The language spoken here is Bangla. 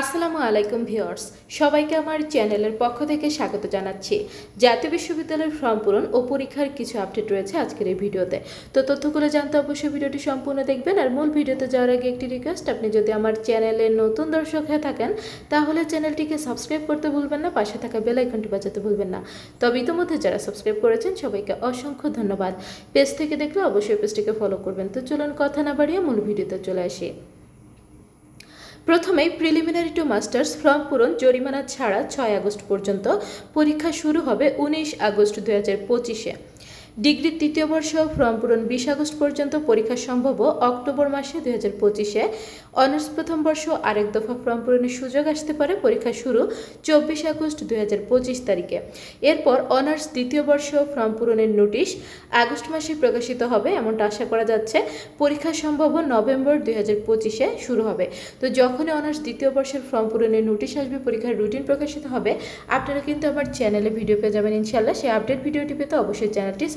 আসসালামু আলাইকুম ভিউয়ার্স, সবাইকে আমার চ্যানেলের পক্ষ থেকে স্বাগত জানাচ্ছি। জাতীয় বিশ্ববিদ্যালয়ের ফর্ম পূরণ ও পরীক্ষার কিছু আপডেট রয়েছে আজকের এই ভিডিওতে। তো তথ্যগুলো জানতে অবশ্যই ভিডিওটি সম্পূর্ণ দেখবেন আর মূল ভিডিওতে যাওয়ার আগে একটি রিকোয়েস্ট আপনি যদি আমার চ্যানেলের নতুন দর্শক হয়ে থাকেন, তাহলে চ্যানেলটিকে সাবস্ক্রাইব করতে ভুলবেন না, পাশে থাকা বেল আইকনটি বাজাতে ভুলবেন না। তবে ইতিমধ্যে যারা সাবস্ক্রাইব করেছেন, সবাইকে অসংখ্য ধন্যবাদ। পেজ থেকে দেখলে অবশ্যই পেজটিকে ফলো করবেন। তো চলুন কথা না বাড়িয়ে মূল ভিডিওতে চলে আসি। প্রথমেই প্রিলিমিনারি টু মাস্টার্স ফর্ম পূরণ জরিমানা ছাড়া ছয় আগস্ট পর্যন্ত পরীক্ষা শুরু হবে উনিশ আগস্ট দু হাজার পঁচিশে। ডিগ্রি তৃতীয় বর্ষ ফর্ম পূরণ বিশ আগস্ট পর্যন্ত পরীক্ষা সম্ভব অক্টোবর মাসে দুই হাজার পঁচিশে। অনার্স প্রথম বর্ষ আরেক দফা ফর্ম পূরণের সুযোগ আসতে পারে পরীক্ষা শুরু চব্বিশ আগস্ট দুই হাজার পঁচিশ তারিখে। এরপর অনার্স দ্বিতীয় বর্ষ ফর্ম পূরণের নোটিশ আগস্ট মাসে প্রকাশিত হবে এমনটা আশা করা যাচ্ছে। পরীক্ষা সম্ভব নভেম্বর দুই হাজার পঁচিশে শুরু হবে। তো যখনই অনার্স দ্বিতীয় বর্ষের ফর্ম পূরণের নোটিশ আসবে, পরীক্ষার রুটিন প্রকাশিত হবে, আপনারা কিন্তু আমার চ্যানেলে ভিডিও পেয়ে যাবেন ইনশাল্লাহ সেই আপডেট ভিডিওটি পেতে অবশ্যই চ্যানেলটি